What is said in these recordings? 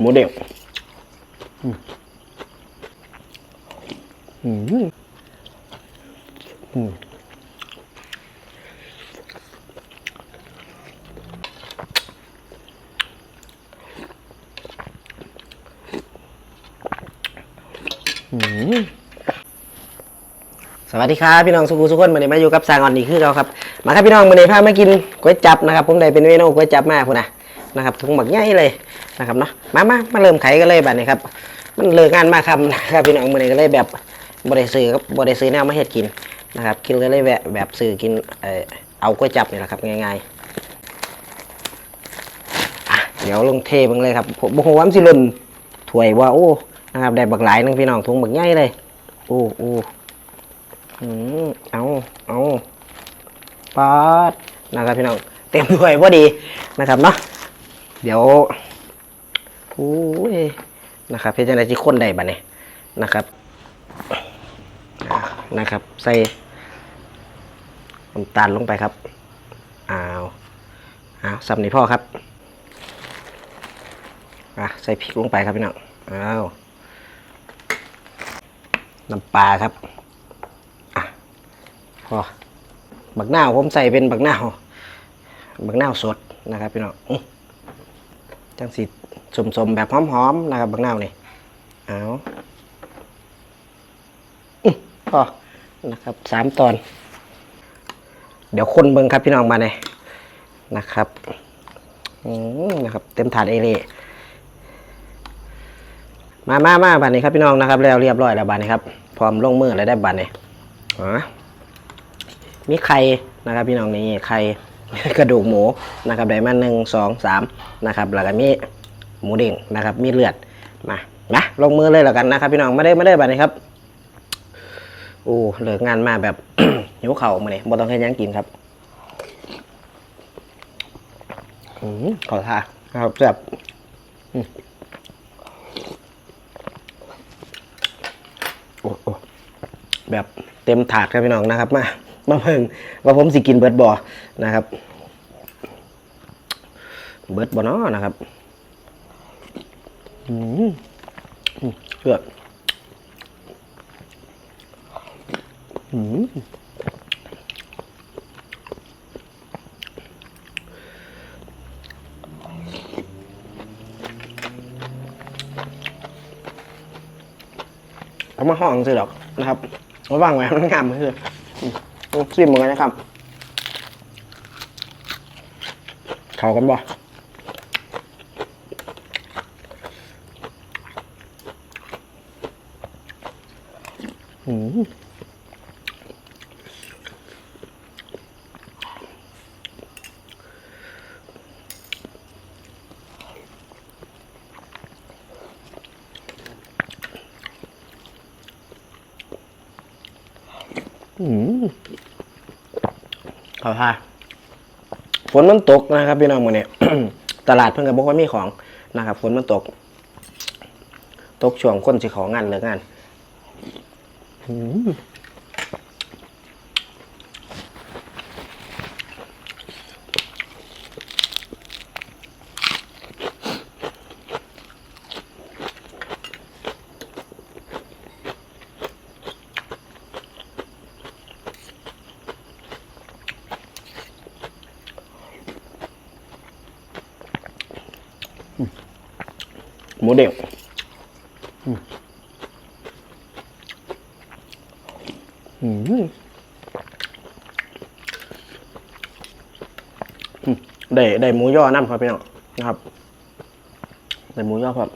หมูเด้งอืมอืมสวัสดีครับพี่น้องสุขุสุขคนวันนี้มาอยู่กับสางอ่อนอีกคือเราครับ มาครับพี่น้องวันนี้พามากินก๋วยจับนะครับ ผมได้เป็นเมนูก๋วยจับมาคุณนะ นะครับถุงหมักใหญ่เลยนะครับเนาะมามามาเริ่มไขกันเลยแบัดนี้ครับมันเลิกงานมาครับนะครับพี่น้องวันนี้ก็เลยแบบบริซื้อครับบริซื้อแนวมาเฮ็ดกินนะครับกินก็เลยแบบแบบซื้อกินเออเอาก๋วยจับนี่แหละครับง่ายๆเดี๋ยวลงเทบังเลยครับผมบอกว่ามันสิลนถวยว่าโอ้นะครับได้บักหลายนึงพี่น้องถุงบักใหญ่เลยโอ้โอ้อืมเอาเอาปาดนะครับพี่น้องเต็มถ้วยพอดีนะครับเนาะ เดี๋ยวโอ้ยนะครับเพื่อจะได้ที่ข้นได้บัดนี้นะครับนะครับ ใส่น้ำตาลลงไปครับอ้าวอ้าวสับนี่พ่อครับอะใส่พริกลงไปครับพี่น้องอ้าวน้ำปลาครับอะพอบักหน้าวผมใส่เป็นบักหน้าวบักหน้าวสดนะครับพี่น้องอ จังสีสมๆ แบบหอมๆนะครับบักหน้านี่เอาพอนะครับสามตอน เดี๋ยวคนเบิ่งครับพี่น้องมาเลยนะครับอืมนะครับ เต็มถาดเอเล่มามามาบัดนี้ครับพี่น้องนะครับ แล้วเรียบร้อยแล้วบัดนี้ครับ พร้อมลงมือแล้วได้บัดนี้อ๋อมีไข่นะครับพี่น้องนี่ไข่ กระดูกหมูนะครับได้มาหนึ่งสองสามนะครับแล้วก็มีหมูเด้งนะครับ มีเลือดมานะลงมือเลยแล้วกันนะครับพี่น้องไม่ได้ไม่ได้บัดนี้ครับโอ้เลิกงานมาแบบหิวเข่ามาเนี่ยบ่ต้องให้ยังกินครับอืมขอทาครับแบบโอ้โอ้แบบเต็มถาดครับพี่น้องนะครับมา มาเพิ่งว่าผมสิกินเบิร์ดบอนะครับ เบิร์ดบอนาะนะครับอืมอืมเชื่ออืมเอามาห้องสิหรอกนะครับระวังไว้มันงามคือ ซิมเหมือนกันนะครับ เข้ากันบ่อืมอืม เอาท่าฝนมันตกนะครับพี่น้องมือเนี่ย ตลาดเพิ่งกับบอกว่ามีของนะครับฝนมันตก ตกช่วงคนสิของงานเลิกงาน มหมูเด้งอืมได้ได้หมูย่อน้ำครับพี่น้องนะครับได้หมูย่อครับ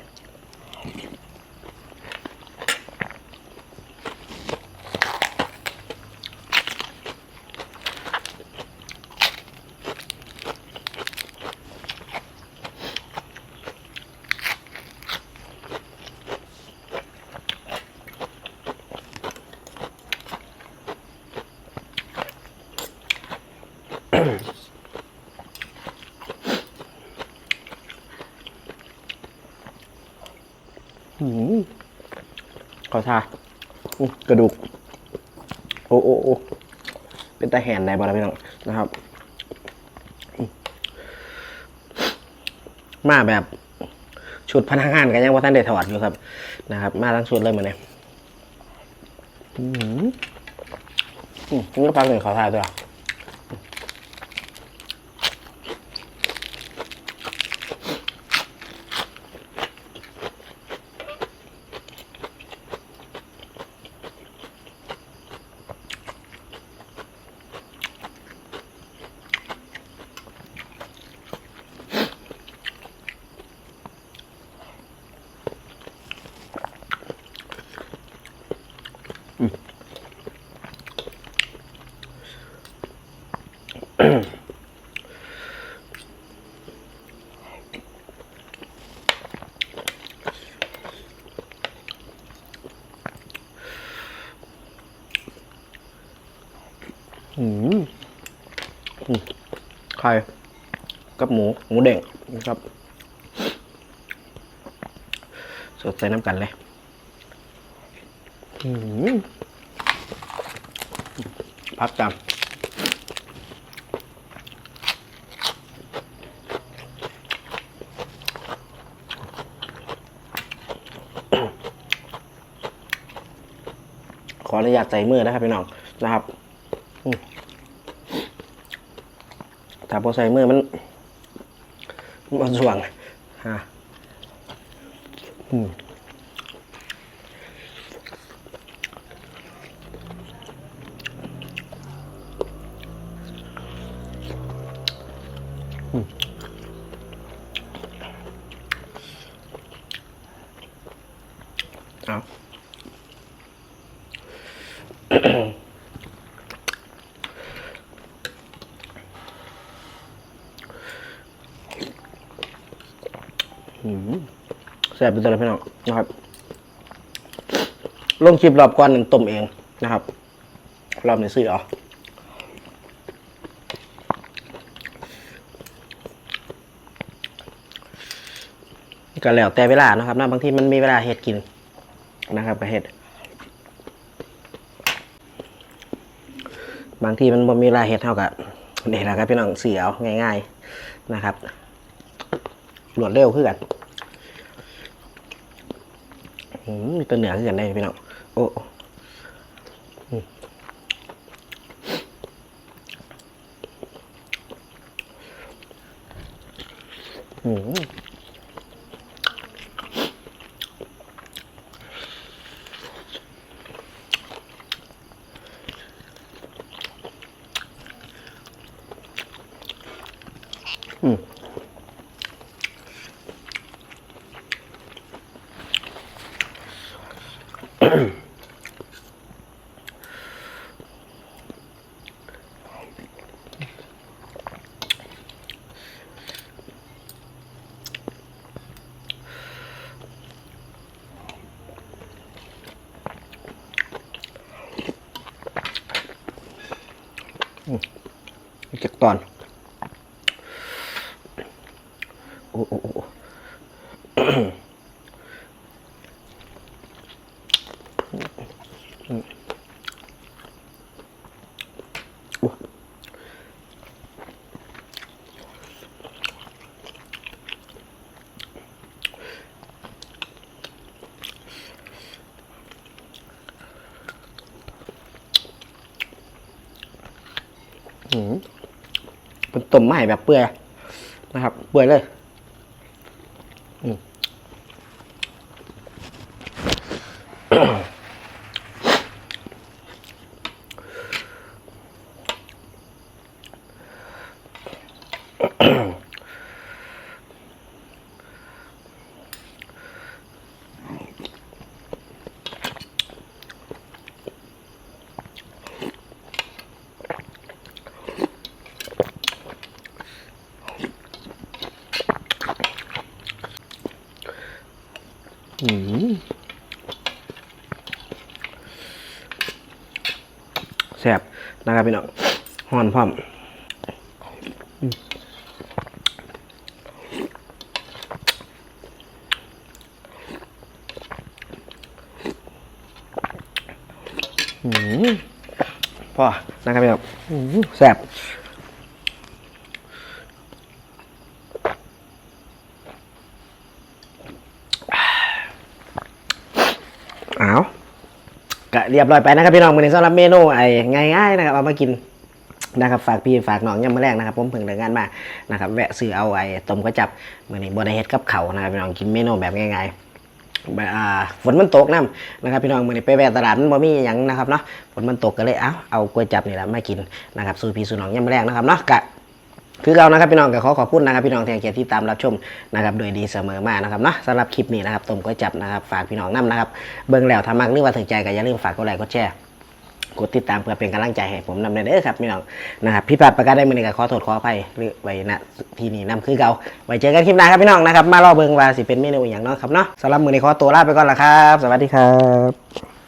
ขอทากระดูก โอ้โอ้โอ้เป็นตาแหนได้บ่ล่ะพี่น้องนะครับ มาแบบชุดพนักงานกันยังว่าท่านได้ถอดอยู่ครับ นะครับ มาทั้งชุดเลยเหมือนเนี่ยอืมนี่ก็ฟังหนึ่งขอทายด้วย อืมไข่กับหมู หมูเด้งนะครับ สดใส่น้ำกันเลยพักจำขออนุญาตใส่มือนะครับพี่น้องนะครับ ถ้าพอใส่มือมันมันส่วงฮะอืมอืมเอา แซ่บเป็นตัวเลยพี่น้องนะครับลงคลิปรอบก่อนหนึ่งต้มเองนะครับรอบนี้ซื้อเอาก็แล้วแต่เวลานะครับนะบางทีมันมีเวลาเห็ดกินนะครับก็เห็ดบางทีมันบ่มีเวลาเห็ดเท่ากับนี่แหละครับพี่น้องเสียเอาง่าย ๆนะครับรวดเร็วขึ้นกัน มีตัวเหนือคือกันได้พี่น้องโอ้อืม โอ้โอ้โอ้อืมเป็นต้มไม้แบบเปื่อยนะครับ เปื่อยเลย แซ่บนะครับพี่น้องห่อนพร้อมอืมอืมพอนะครับพี่น้องอืมแซ่บ ก็เรียบร้อยไปนะครับพี่น้องมือนี้สำหรับเมนูไอ้ง่ายๆนะครับเอามากินนะครับฝากพี่ฝากน้องยามมื้อแรกนะครับผมเพิ่งเลิกงานมานะครับแวะซื้อเอาไอ้ต้มก๋วยจับมือนี้บ่ได้เฮ็ดกับข้านะครับพี่น้องกินเมนูแบบง่ายๆแบบฝนมันตกน้ำนะครับพี่น้องมื้อนี้ไปแวะตลาดมันบ่มีหยังนะครับเนาะฝนมันตกก็เลยเอาเอาก๋วยจับนี่แหละมากินนะครับสู่พี่สู่น้องยามมื้อแรกนะครับเนาะกะ คือเรานะครับพี่น้องก็ขอขอบคุณนะครับพี่น้องที่เกียรติที่ตามรับชมนะครับโดยดีเสมอมานะครับเนาะสำหรับคลิปนี้นะครับต้มก๋วยจับนะครับฝากพี่น้องนํนะครับเบิ่งแล้วทำมักหรือว่าถึงใจก็อย่าลืมฝากกดไลค์กดแชร์กดติดตามเพื่อเป็นกำลังใจให้ผมนำเด้อครับพี่น้องนะครับพี่ปราดประกาศได้มือนี้ก็ขอโทษขออภัยหรือไว้ณที่นี่นํคือเก่าไว้เจอกันคลิปหน้าครับพี่น้องนะครับมารอเบิ่งว่าสิเป็นเมนูอย่างเนาะครับเนาะสำหรับมือนี้ขอตัวลาไปก่อนละครับ สวัสดีครับ